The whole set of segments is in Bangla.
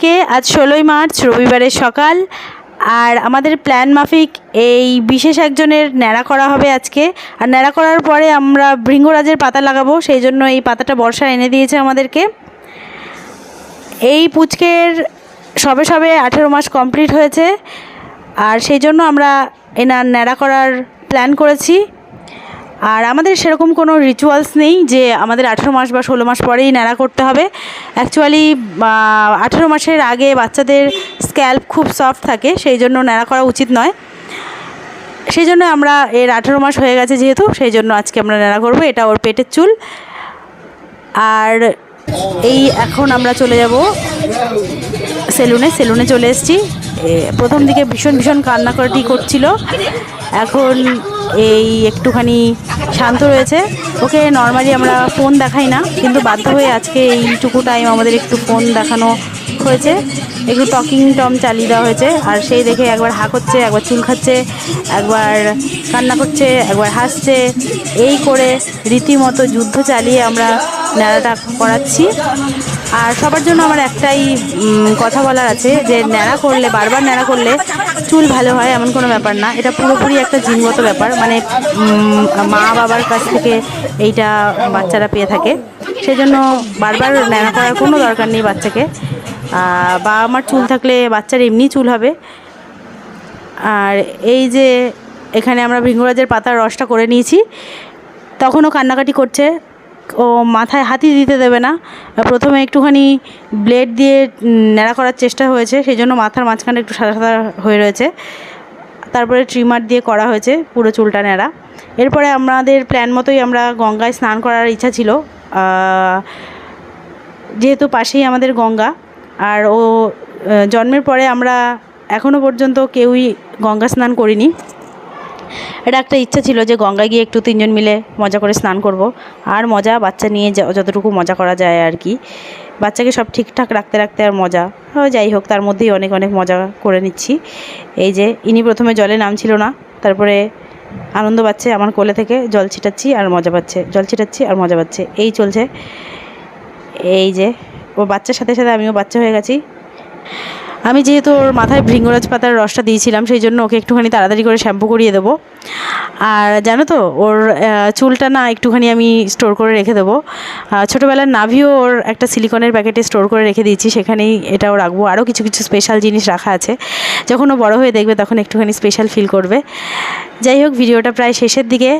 সবাইকে আজ ষোলোই মার্চ, রবিবারের সকাল। আর আমাদের প্ল্যান মাফিক, এই বিশেষ একজনের ন্যাড়া করা হবে আজকে। আর ন্যাড়া করার পরে আমরা ভৃঙ্গরাজের পাতা লাগাবো, সেই জন্য এই পাতাটা বর্ষা এনে দিয়েছে আমাদেরকে। এই পুচকের সবে সবে আঠেরো মাস কমপ্লিট হয়েছে। আর সেই জন্য আমরা এনার ন্যাড়া করার প্ল্যান করেছি। আর আমাদের সেরকম কোনো রিচুয়ালস নেই যে আমাদের আঠেরো মাস বা ষোলো মাস পরেই ন্যাড়া করতে হবে। অ্যাকচুয়ালি আঠেরো মাসের আগে বাচ্চাদের স্ক্যাল্প খুব সফট থাকে, সেই জন্য ন্যাড়া করা উচিত নয়। সেই জন্য আমরা এর আঠেরো মাস হয়ে গেছে যেহেতু, সেই জন্য আজকে আমরা ন্যাড়া করব, এটা ওর পেটের চুল। আর এই এখন আমরা চলে যাব সেলুনে সেলুনে চলে এসেছি। প্রথম দিকে ভীষণ ভীষণ কান্নাকাটি করছিল। এখন এই একটুখানি শান্ত রয়েছে। ওকে নর্মালি আমরা ফোন দেখাই না, কিন্তু বাধ্য হয়ে আজকে এইটুকু টাইম আমাদের একটু ফোন দেখানো হয়েছে। একটু টকিং টম চালিয়ে দেওয়া হয়েছে, আর সেই দেখে একবার হাঁ করছে একবার চুল খাচ্ছে, একবার কান্না করছে, একবার হাসছে। এই করে রীতিমতো যুদ্ধ চালিয়ে আমরা ন্যাড়াটা করাচ্ছি। আর সবার জন্য আমার একটাই কথা বলার আছে যে ন্যাড়া করলে বারবার ন্যাড়া করলে চুল ভালো হয় এমন কোনো ব্যাপার না। এটা পুরোপুরি একটা জিনগত ব্যাপার মানে মা বাবার কাছ থেকে এইটা বাচ্চারা পেয়ে থাকে। সেই জন্য বারবার ন্যাড়া করার কোনো দরকার নেই বাচ্চাকে। আহ, বাবা মার চুল থাকলে বাচ্চার এমনি চুল হবে। আর এই যে এখানে আমরা ভৃঙ্গরাজের পাতার রসটা করে নিয়েছি তখনও কান্নাকাটি করছে। ও মাথায় হাতি দিতে দেবে না। প্রথমে একটুখানি ব্লেড দিয়ে ন্যাড়া করার চেষ্টা হয়েছে সেই জন্য মাথার মাঝখানে একটু সাদা সাদা হয়ে রয়েছে। তারপরে ট্রিমার দিয়ে করা হয়েছে, পুরো চুলটা ন্যাড়া। এরপরে আমাদের প্ল্যান মতোই আমরা গঙ্গায় স্নান করার ইচ্ছা ছিল। যেহেতু পাশেই আমাদের গঙ্গা, আর ও জন্মের পরে আমরা এখনও পর্যন্ত কেউই গঙ্গা স্নান করিনি। এটা একটা ইচ্ছা ছিল যে গঙ্গায় গিয়ে একটু তিনজন মিলে মজা করে স্নান করব। আর মজা বাচ্চা নিয়ে যতটুকু মজা করা যায় আর কি। বাচ্চাকে সব ঠিকঠাক রাখতে রাখতে আর মজা। যাই হোক, তার মধ্যেই অনেক অনেক মজা করে নিচ্ছি। এই যে ইনি প্রথমে জলে নামছিল না, তারপরে আনন্দ পাচ্ছে আমার কোলে থেকে, জল ছিটাচ্ছি আর মজা পাচ্ছে, জল ছিটাচ্ছি আর মজা পাচ্ছে। এই চলছে। এই যে, ও বাচ্চার সাথে সাথে আমিও বাচ্চা হয়ে গেছি। আমি যেহেতু ওর মাথায় ভৃঙ্গরাজ পাতার রসটা দিয়েছিলাম, সেই জন্য ওকে একটুখানি তাড়াতাড়ি করে শ্যাম্পু করিয়ে দেবো। আর জানো তো, ওর চুলটা না একটুখানি আমি স্টোর করে রেখে দেবো। ছোটোবেলার নাভিও ওর একটা সিলিকনের প্যাকেটে স্টোর করে রেখে দিয়েছি, সেখানেই এটাও রাখব। আরও কিছু কিছু স্পেশাল জিনিস রাখা আছে। যখন ও বড়ো হয়ে দেখবে তখন একটুখানি স্পেশাল ফিল করবে। যাই হোক, ভিডিওটা প্রায় শেষের দিকে।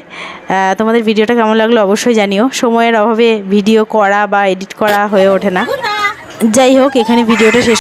তোমাদের ভিডিওটা কেমন লাগল অবশ্যই জানিও। সময়ের অভাবে ভিডিও করা বা এডিট করা হয়ে ওঠে না। যাই হোক, এখানে ভিডিওটা শেষ